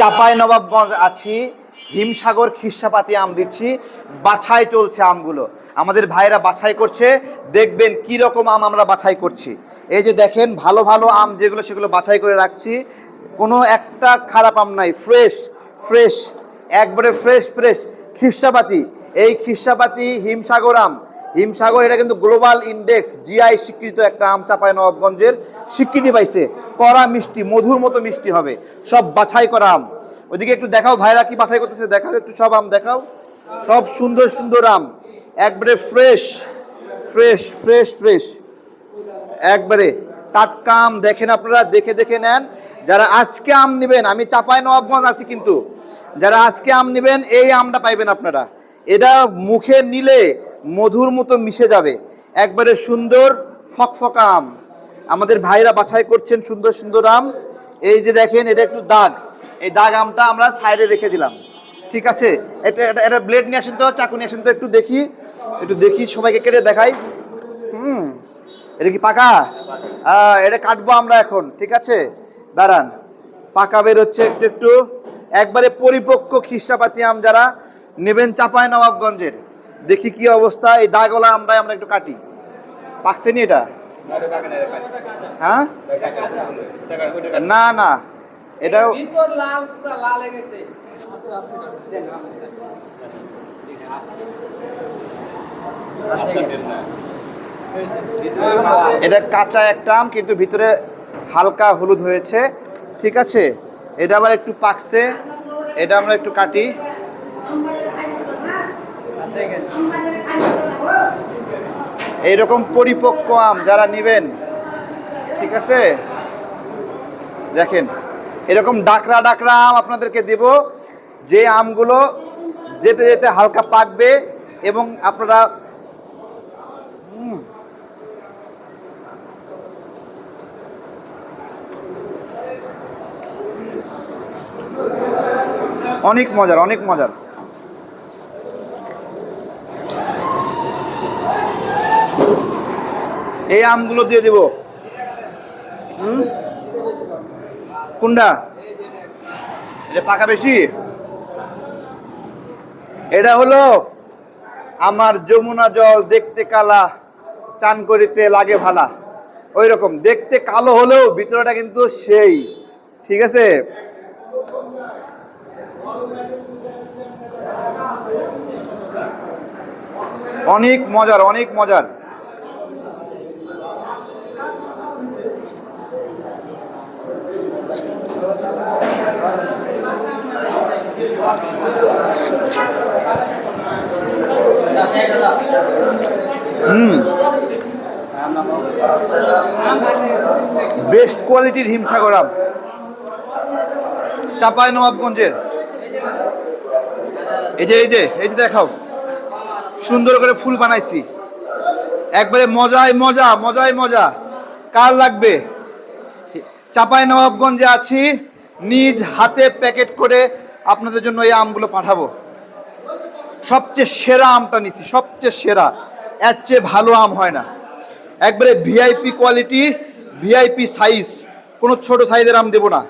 চাপাই নবাবগঞ্জ আছি, হিমসাগর খিরসাপাতি আম দিচ্ছি, বাছাই চলছে আমগুলো। আমাদের ভাইরা বাছাই করছে, দেখবেন কি রকম আম আমরা বাছাই করছি। এই যে দেখেন, ভালো ভালো আম যেগুলো সেগুলো বাছাই করে রাখছি। কোনো একটা খারাপ আম নাই ফ্রেশ ফ্রেশ একবারে ফ্রেশ ফ্রেশ খিরসাপাতি। এই খিরসাপাতি, হিমসাগর আম হিমসাগর, এটা কিন্তু গ্লোবাল ইন্ডেক্স, জিআই স্বীকৃত একটা আম চাপায় নবাবগঞ্জের স্বীকৃতি পাইছে। কড়া মিষ্টি, মধুর মতো মিষ্টি হবে। সব বাছাই করা আম। ওইদিকে একটু দেখাও, ভাইরা কি বাছাই করতেছে? দেখাও একটু সব আম, দেখাও। সব সুন্দর সুন্দর আম। একবারে ফ্রেশ ফ্রেশ ফ্রেশ ফ্রেশ একবারে টাটকা আম দেখেন আপনারা, দেখে দেখে নেন। যারা আজকে আম নেবেন, আমি চাপায় নবাবগঞ্জ আছি কিন্তু, যারা আজকে আম নেবেন, এই আমটা পাইবেন আপনারা। এটা মুখে নিলে মধুর মতো মিশে যাবে। একবারে সুন্দর ফকফকা আম। আমাদের ভাইরা বাছাই করছেন সুন্দর সুন্দর আম। এই যে দেখেন, এটা একটু দাগ। এই দাগ আমটা আমরা সাইডে রেখে দিলাম। ঠিক আছে? এটা এটা ব্লেড নিয়ে আসেন তো, চাকু নিয়ে আসেন তো, একটু দেখি। একটু দেখি, সবাইকে কেটে দেখাই। হুম। এটা কি পাকা? এটা কাটবো আমরা এখন। ঠিক আছে? দাঁড়ান। পাকা বের হচ্ছে একটু একটু। একবারে পরিপক্ক খিসাপাতি আম যারা নেবেন চাপায় নবাবগঞ্জের দেখি কি অবস্থা, এই দাগওয়ালা আমরা আমরা একটু কাটি। পাকছে নি এটা? হ্যাঁ? না না। এটাও। এটা কাঁচা একটা আম, কিন্তু ভিতরে হালকা হলুদ হয়েছে। ঠিক আছে? এটা আবার একটু পাকছে। এটা আমরা একটু কাটি। এইরকম পরিপক্ক আম যারা নেবেন, ঠিক আছে? দেখেন, এরকম ডাকরা ডাকরা আম আপনাদেরকে দেব, যে আমগুলো যেতে যেতে হালকা পাকবে এবং আপনারা অনেক মজার অনেক মজার। এই আমগুলো দিয়ে দেব। হুম? কোনটা? এটা পাকা বেশি? এটা হলো আমার যমুনা জল দেখতে কালা, চান করিতে লাগে ভালা। ওই রকম দেখতে কালো হলেও ভিতরটা কিন্তু সেই। ঠিক আছে? অনেক মজার অনেক মজার। হুম। বেস্ট কোয়ালিটির হিমসাগর আম। চাপায় নবাবগঞ্জের। এই যে এই যে এই যে দেখাও। সুন্দর করে ফুল বানাইছি। একবারে মজায় মজা মজায় মজা। কার লাগবে? চাপাই নবাবগঞ্জে আছি। নিজ হাতে প্যাকেট করে আপনাদের জন্য এই আমগুলো পাঠাবো। সবচেয়ে সেরা আমটা নিচ্ছি, সবচেয়ে সেরা। এর চেয়ে ভালো আম হয় না। একবারে ভিআইপি কোয়ালিটি ভিআইপি সাইজ কোনো ছোট সাইজের আম দেবো না।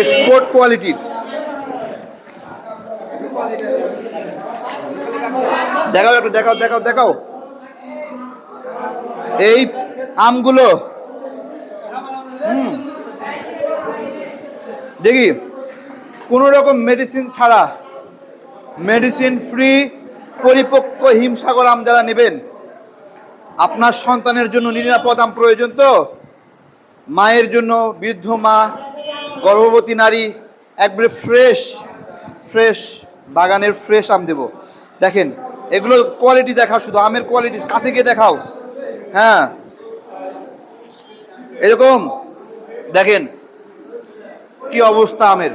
এক্সপোর্ট কোয়ালিটির দেখাও একটু, দেখাও দেখাও দেখাও। এই আমগুলো। দেখি, কোনো রকম মেডিসিন ছাড়া মেডিসিন ফ্রি পরিপক্ক হিমসাগর আম যারা নেবেন, আপনার সন্তানের জন্য নিরাপদ আম প্রয়োজন তো? মায়ের জন্য বৃদ্ধ মা, গর্ভবতী নারী, একবারে ফ্রেশ ফ্রেশ বাগানের ফ্রেশ আম দেব। দেখেন এগুলো কোয়ালিটি দেখাও শুধু, আমের কোয়ালিটি কাছে গিয়ে দেখাও। হ্যাঁ। এরকম, দেখেন, কি অবস্থা আমের।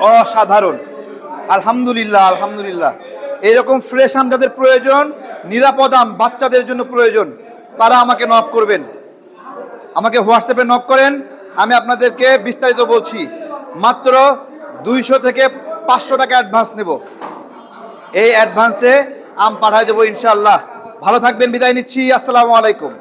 অসাধারণ। আলহামদুলিল্লাহ আলহামদুলিল্লাহ। এইরকম ফ্রেশ আম যাদের প্রয়োজন, নিরাপদ আম বাচ্চাদের জন্য প্রয়োজন, তারা আমাকে নক করবেন। আমাকে হোয়াটসঅ্যাপে নক করেন, আমি আপনাদেরকে বিস্তারিত বলছি। মাত্র দুইশো থেকে পাঁচশো টাকা অ্যাডভান্স নেব। এই অ্যাডভান্সে আম পাঠায় দেবো ইনশাল্লাহ ভালো থাকবেন, বিদায় নিচ্ছি। আসসালামু আলাইকুম।